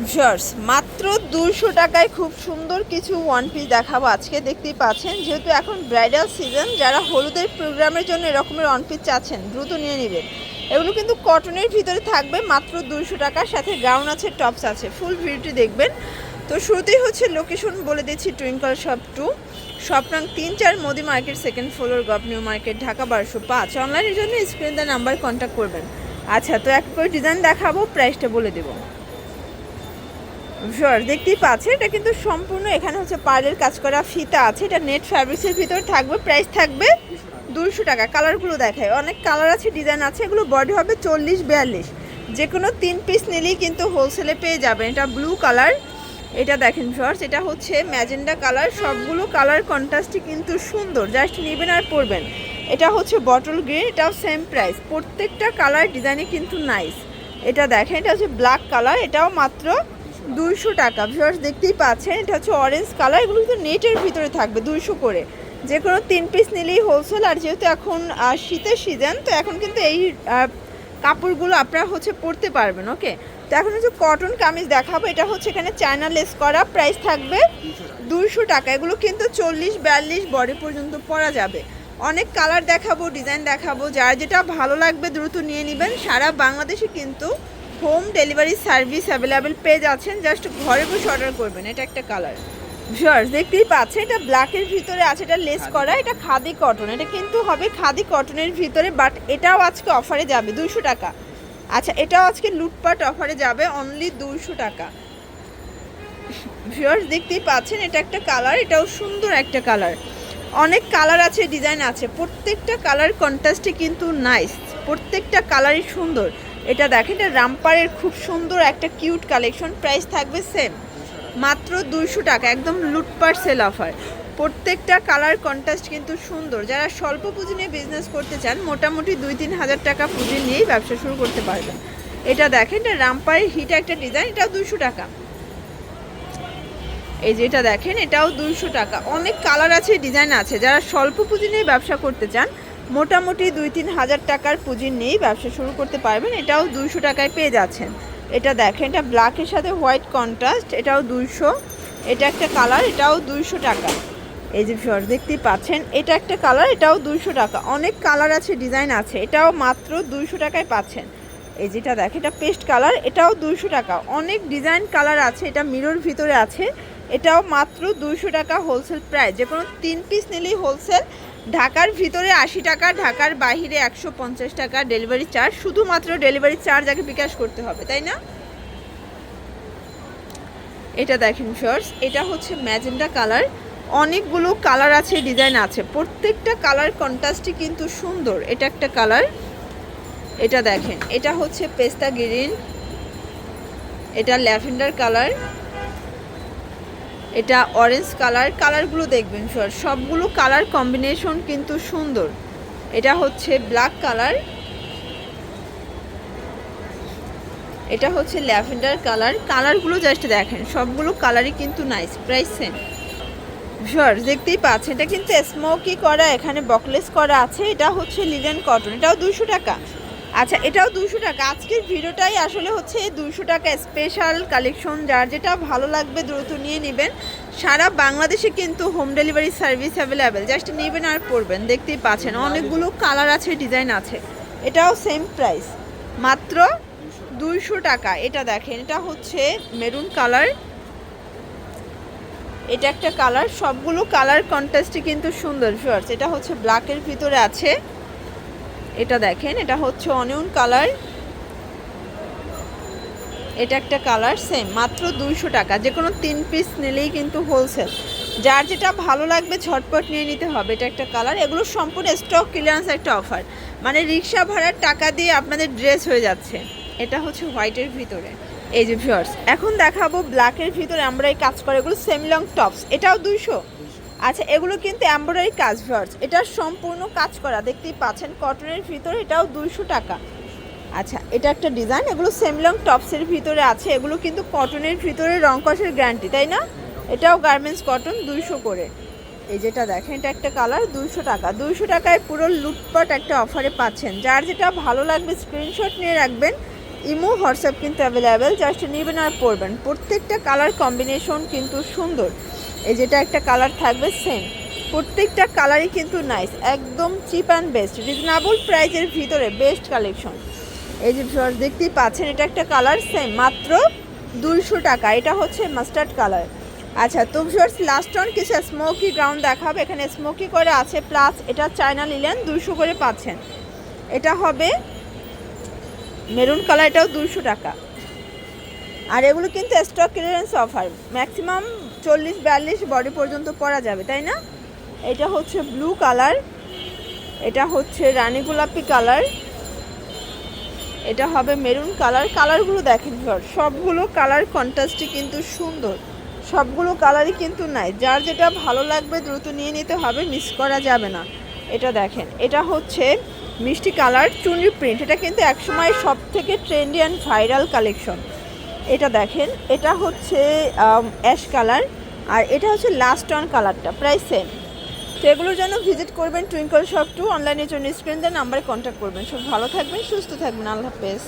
Viewers মাত্র দুশো টাকায় খুব সুন্দর কিছু ওয়ান পিস দেখাবো। আজকে দেখতেই পাচ্ছেন, যেহেতু এখন ব্রাইডাল সিজন যারা হলুদের প্রোগ্রামের জন্য এরকমের ওয়ান পিস চাচ্ছেন, দ্রুত নিয়ে নেবেন। এগুলো কিন্তু কটনের ভিতরে থাকবে, মাত্র দুশো টাকার সাথে গাউন আছে টপস আছে ফুল ভিডিওটি দেখবেন। তো শুরুতেই হচ্ছে লোকেশন বলে দিচ্ছি টুইঙ্কল শপ টু শপ নং তিন চার Modi market second floor gov new market Dhaka বারোশো পাঁচ। অনলাইনের জন্য স্ক্রিন দেওয়া নাম্বার কন্ট্যাক্ট করবেন। আচ্ছা তো এক করে ডিজাইন দেখাবো প্রাইসটা বলে দেবো। দেখতেই পাচ্ছেন, এটা কিন্তু সম্পূর্ণ এখানে হচ্ছে পাড়ের কাজ করা ফিতা আছে, এটা নেট ফ্যাব্রিক্সের ভিতর থাকবে প্রাইস থাকবে দুশো টাকা। কালারগুলো দেখায় অনেক কালার আছে ডিজাইন আছে, এগুলো বডি হবে চল্লিশ বিয়াল্লিশ। যে কোনো তিন পিস নিলেই কিন্তু হোলসেলে পেয়ে যাবেন, এটা ব্লু কালার এটা দেখেন শর্টস এটা হচ্ছে ম্যাজেন্ডা কালার সবগুলো কালার কন্ট্রাস্টই কিন্তু সুন্দর জাস্ট নেবেন আর পরবেন। এটা হচ্ছে বটল গ্রিন এটাও সেম প্রাইস প্রত্যেকটা কালার ডিজাইনে কিন্তু নাইস এটা দেখেন, এটা হচ্ছে ব্ল্যাক কালার এটাও মাত্র দুইশো টাকা। ভিউয়ার্স দেখতেই পাচ্ছেন, এটা হচ্ছে অরেঞ্জ কালার এগুলো কিন্তু নেটের ভিতরে থাকবে, দুইশো করে। যে কোনো তিন পিস নিলেই হোলসেল আর যেহেতু এখন শীতের সিজন তো এখন কিন্তু এই কাপড়গুলো আপনারা হচ্ছে পরতে পারবেন ওকে তো এখন হচ্ছে কটন কামিজ দেখাবো, এটা হচ্ছে এখানে চায়না লেস করা প্রাইস থাকবে দুইশো টাকা। এগুলো কিন্তু চল্লিশ, বিয়াল্লিশ বডি পর্যন্ত পরা যাবে। অনেক কালার দেখাবো ডিজাইন দেখাবো, যার যেটা ভালো লাগবে দ্রুত নিয়ে নেবেন। সারা বাংলাদেশে কিন্তু হোম ডেলিভারি সার্ভিস অ্যাভেলেবেল পেয়ে যাচ্ছেন জাস্ট ঘরে বসে অর্ডার করবেন। এটা একটা কালার ভিউয়ার্স দেখতেই পাচ্ছেন এটা ব্ল্যাকের ভিতরে আছে এটা লেস করা এটা খাদি কটন এটা কিন্তু হবে খাদি কটনের ভিতরে বাট এটাও আজকে অফারে যাবে দুইশো টাকা। আচ্ছা এটাও আজকে লুটপাট অফারে যাবে অনলি দুইশো টাকা। ভিউয়ার্স দেখতেই পাচ্ছেন এটা একটা কালার এটাও সুন্দর একটা কালার অনেক কালার আছে ডিজাইন আছে প্রত্যেকটা কালার কন্ট্রাস্টে কিন্তু নাইস প্রত্যেকটা কালারই সুন্দর। এটা দেখেন, এটা রামপারের খুব সুন্দর একটা কিউট কালেকশন প্রাইস থাকবে সেম মাত্র দুইশো টাকা, একদম লুটপাট সেল অফার প্রত্যেকটা কালার কন্ট্রাস্ট কিন্তু সুন্দর। যারা স্বল্প পুঁজি নিয়ে বিজনেস করতে চান, মোটামুটি দুই তিন হাজার টাকা পুঁজি নিয়েই ব্যবসা শুরু করতে পারবেন। এটা দেখেন, এটা রামপারের হিট একটা ডিজাইন এটাও দুইশো টাকা। এই যেটা দেখেন, এটাও দুইশো টাকা। অনেক কালার আছে ডিজাইন আছে। যারা স্বল্প পুঁজি নিয়ে ব্যবসা করতে চান মোটামুটি দুই তিন হাজার টাকার পুঁজি নিয়েই ব্যবসা শুরু করতে পারবেন। এটাও দুইশো টাকায় পেয়ে যাচ্ছেন। এটা দেখেন, এটা ব্ল্যাকের সাথে হোয়াইট কন্ট্রাস্ট এটাও দুইশো। এটা একটা কালার এটাও দুইশো টাকা। এই যে ফিওর দেখতেই পাচ্ছেন, এটা একটা কালার এটাও দুইশো টাকা। অনেক কালার আছে ডিজাইন আছে, এটাও মাত্র দুইশো টাকায় পাচ্ছেন। এই যেটা দেখ এটা পেস্ট কালার এটাও দুইশো টাকা। অনেক ডিজাইন কালার আছে, এটা মিরর ভিতরে আছে, এটাও মাত্র দুইশো টাকা হোলসেল প্রাইস যে কোনো তিন পিস নিলেই হোলসেল ঢাকার ভিতরে আশি টাকা, ঢাকার বাহিরে একশো পঞ্চাশ টাকা ডেলিভারি চার্জ। শুধুমাত্র ডেলিভারি চার্জ আগে বিকাশ করতে হবে, তাই না? এটা দেখেন শর্টস এটা হচ্ছে ম্যাজেন্ডা কালার। অনেকগুলো কালার আছে, ডিজাইন আছে। প্রত্যেকটা কালার কন্ট্রাস্টই কিন্তু সুন্দর, এটা একটা কালার। এটা দেখেন, এটা হচ্ছে পেস্তা গ্রিন, এটা ল্যাভেন্ডার কালার। এটা অরেঞ্জ কালার কালারগুলো দেখবেন স্যার সবগুলো কালার কম্বিনেশন কিন্তু সুন্দর। এটা হচ্ছে ব্ল্যাক কালার এটা হচ্ছে ল্যাভেন্ডার কালার কালারগুলো জাস্ট দেখেন, সবগুলো কালারই কিন্তু নাইস প্রাইস সেম শিওর দেখতেই পাচ্ছেন, এটা কিন্তু স্মোকি করা, এখানে বকলেস করা আছে, এটা হচ্ছে লিলেন কটন এটাও দুশো টাকা। আচ্ছা এটাও দুশো টাকা। আজকের ভিডিওটাই আসলে হচ্ছে দুশো টাকা স্পেশাল কালেকশন যার যেটা ভালো লাগবে দ্রুত নিয়ে নেবেন। সারা বাংলাদেশে কিন্তু home delivery service available just নেবেন আর পড়বেন দেখতেই পাচ্ছেন। অনেকগুলো কালার আছে ডিজাইন আছে। এটাও সেম প্রাইস মাত্র দুইশো টাকা। এটা দেখেন এটা হচ্ছে মেরুন কালার এটা একটা কালার সবগুলো কালার কন্ট্রাস্টই কিন্তু সুন্দর ফিওর্স এটা হচ্ছে ব্ল্যাকের ভিতরে আছে। এটা দেখেন, এটা হচ্ছে অনিয়ন কালার। এটা একটা কালার সেম মাত্র দুইশো টাকা। যে কোনো তিন পিস নিলেই কিন্তু হোলসেল যার যেটা ভালো লাগবে ঝটপট নিয়ে নিতে হবে, এটা একটা কালার। এগুলো সম্পূর্ণ স্টক ক্লিয়ারেন্স একটা অফার মানে রিক্সা ভাড়ার টাকা দিয়ে আপনাদের ড্রেস হয়ে যাচ্ছে। এটা হচ্ছে হোয়াইটের ভিতরে। এই যে ভিউয়ার্স এখন দেখাবো ব্ল্যাকের ভিতরে আমরা এই কাজ করে এগুলো সেমি লং টপস এটাও দুইশো। আচ্ছা এগুলো কিন্তু এমব্রয়ডারি কাজ ভিউয়ার্স এটা সম্পূর্ণ কাজ করা, দেখতেই পাচ্ছেন। কটনের ভিতরে এটাও দুইশো টাকা। আচ্ছা এটা একটা ডিজাইন, এগুলো সেমলং টপসের ভিতরে আছে। এগুলো কিন্তু কটনের ভিতরে রং কষের গ্যারান্টি তাই না? এটাও গার্মেন্টস কটন দুইশো করে। এই যেটা দেখেন, এটা একটা কালার দুইশো টাকা। দুইশো টাকায় পুরো লুটপাট একটা অফারে পাচ্ছেন। যার যেটা ভালো লাগবে স্ক্রিনশট নিয়ে রাখবেন। ইমো, হোয়াটসঅ্যাপ কিন্তু অ্যাভেলেবেল জাস্ট নেবেন আর পরবেন। প্রত্যেকটা কালার কম্বিনেশন কিন্তু সুন্দর। এই যেটা একটা কালার থাকবে সেম প্রত্যেকটা কালারই কিন্তু নাইস একদম চিপ অ্যান্ড বেস্ট রিজনেবল প্রাইজের ভিতরে বেস্ট কালেকশন এই যে দেখতেই পাচ্ছেন, এটা একটা কালার সেম মাত্র দুইশো টাকা। এটা হচ্ছে মাস্টার্ড কালার আচ্ছা তো ভিউয়ার্স লাস্ট অন কিছু স্মোকি গ্রাউন্ড দেখাবে। এখানে স্মোকি করে আছে প্লাস এটা চায়না লিলেন দুশো করে পাচ্ছেন। এটা হবে মেরুন কালার এটাও দুশো টাকা। আর এগুলো কিন্তু স্টক ক্লিয়ারেন্স অফার ম্যাক্সিমাম চল্লিশ, বিয়াল্লিশ বডি পর্যন্ত পরা যাবে, তাই না? এটা হচ্ছে ব্লু কালার এটা হচ্ছে রানী গোলাপি কালার এটা হবে মেরুন কালার কালারগুলো দেখেন ধর সবগুলো কালার কন্ট্রাস্টই কিন্তু সুন্দর, সবগুলো কালারই কিন্তু নাই, যার যেটা ভালো লাগবে দ্রুত নিয়ে নিতে হবে মিস করা যাবে না, এটা দেখেন, এটা হচ্ছে মিষ্টি কালার চুনি প্রিন্ট এটা কিন্তু একসময় সব থেকে ট্রেন্ডি অ্যান্ড ভাইরাল কালেকশন এটা দেখেন, এটা হচ্ছে অ্যাশ কালার, আর এটা হচ্ছে লাস্ট অন কালারটা প্রায় সেম তো এগুলোর জন্য ভিজিট করবেন টুইঙ্কল শপ টু অনলাইনের জন্য স্ক্রিন দেন নাম্বারে কন্ট্যাক্ট করবেন। সব ভালো থাকবেন, সুস্থ থাকবেন, আল্লাহ হাফেজ।